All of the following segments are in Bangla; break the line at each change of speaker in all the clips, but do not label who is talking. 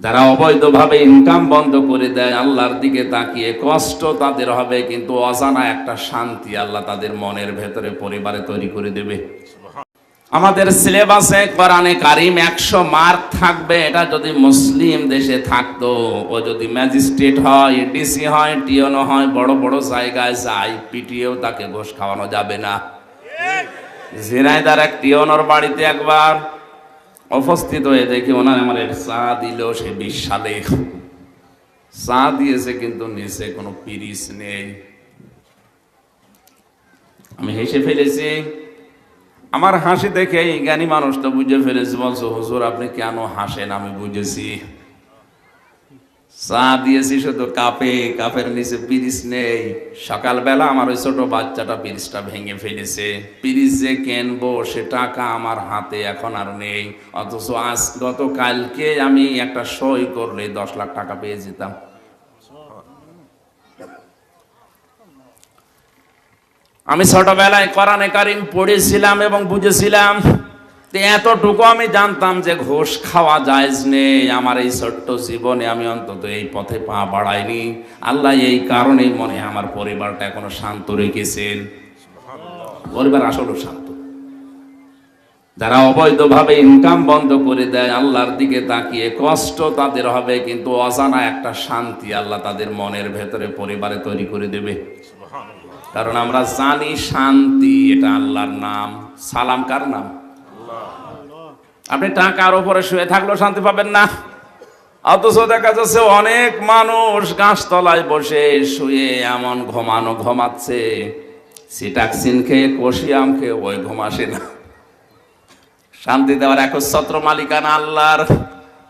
যারা অবৈধভাবে ইনকাম বন্ধ করে দেয়, আল্লাহর দিকে তাকিয়ে। কষ্ট তাদের হবে, কিন্তু অজানা একটা শান্তি আল্লাহ তাদের মনের ভেতরে পরিবারে তৈরি করে দেবে। আমাদের সিলেবাসে কোরআনে কারিম একশো মার্ক থাকবে, এটা যদি মুসলিম দেশে থাকতো। ও যদি ম্যাজিস্ট্রেট হয়, ডিসি হয়, টিওনো হয়, বড় বড় জায়গায় যায়, পিটিয়েও তাকে ঘোষ খাওয়ানো যাবে না। ঝিনাইদার এক টিওনোর বাড়িতে একবার উপস্থিত হয়ে দেখি ওনার আমার চা দিল সে বিশ সালে চা দিয়েছে কিন্তু নিচে কোনো পিরিস নেই। আমি হেসে ফেলেছি। আমার হাসি দেখে জ্ঞানী মানুষটা বুঝে ফেলেছি, বলছো, হুজুর, আপনি কেন হাসেন? আমি বুঝেছি। চা দিয়েছি শুধু কাপে, কাপের নিচে পিরিস নেই। সকালবেলা আমার ওই ছোট বাচ্চাটা পিরিসটা ভেঙে ফেলেছে। পিরিস যে কেনবো সে টাকা আমার হাতে এখন আর নেই। অথচ আজ গতকালকে আমি একটা সই করলে দশ লাখ টাকা পেয়ে যেতাম। আমি ছোটবেলায় কোরআনে কারিম পড়েছিলাম এবং বুঝেছিলাম এতটুকু আমি জানতাম যে ঘোষ খাওয়া জায়েজ নেই। আমার এই ছোট্ট জীবনে আমি অন্তত এই পথে পা বাড়াইনি। আল্লাহ এই কারণেই মনে আমার পরিবারটা এখনও শান্ত রেখেছেন। পরিবার আসলে শান্ত। যারা অবৈধভাবে ইনকাম বন্ধ করে দেয়, আল্লাহর দিকে তাকিয়ে কষ্ট তাদের হবে, কিন্তু অজানা একটা শান্তি আল্লাহ তাদের মনের ভেতরে পরিবারে তৈরি করে দেবে। কারণ আমরা জানি শান্তি এটা আল্লাহর নাম। সালাম কার নাম? আপনি টাকার উপরে শুয়ে থাকলেও শান্তি পাবেন না। অথচ দেখা যাচ্ছে অনেক মানুষ গাছতলায় বসে শুয়ে এমন ঘুমানো ঘুমাচ্ছে। সিটাক্সিন খেয়ে কষিয়াম খেয়ে ওই ঘুম আসে না। শান্তি দেওয়ার একচ্ছত্র মালিকানা আল্লাহর।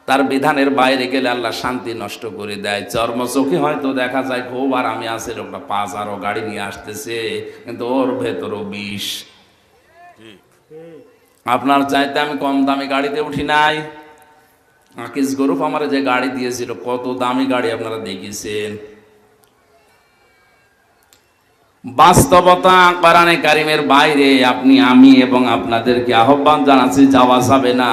তার বিধানের বাইরে গেলে আল্লাহ শান্তি নষ্ট করে দেয়। চর্ম চোখে হয়তো দেখা যায়, খুব আর আমি আসে লোকটা পাঁচ আরও গাড়ি নিয়ে আসতেছে, কিন্তু ওর ভেতরও বিষ। আপনার চাইতে আমি কম দামি গাড়িতে উঠি নাই। আকিস গরুপ আমার যে গাড়ি দিয়েছিল, কত দামি গাড়ি আপনারা দেখেছেন বাস্তবতা কোরআনে কারিমের বাইরে, আপনি, আমি এবং আপনাদেরকে আহ্বান জানাচ্ছি, যাওয়া যাবে না।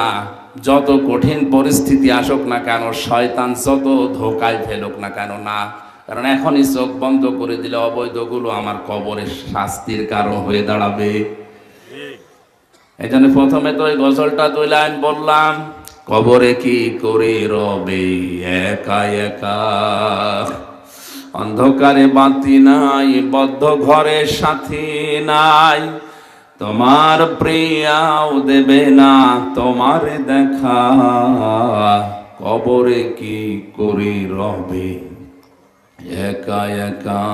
যত কঠিন পরিস্থিতি আসুক না কেন, শয়তান যত ধোকায় ফেলুক না কেন না। কারণ এখনই চোখ বন্ধ করে দিলে অবৈধগুলো আমার কবরের শাস্তির কারণ হয়ে দাঁড়াবে। এই জন্য প্রথমে তো ওই গজলটা দুই লাইন বললাম, কবরে কি করে রবে? একা একা। অন্ধকারে বাতি নাই, বদ্ধ ঘরে সাথী নাই। তোমার প্রিয়াও দেবে না, তোমার দেখা। কবরে কি করে রবে? একা একা।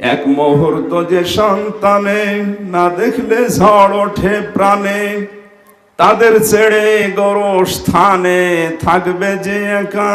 এক মুহূর্ত যে সন্তানে না দেখলে ঝড় ওঠে প্রাণে, তাদের ছেড়ে গরো স্থানে থাকবে যে একা।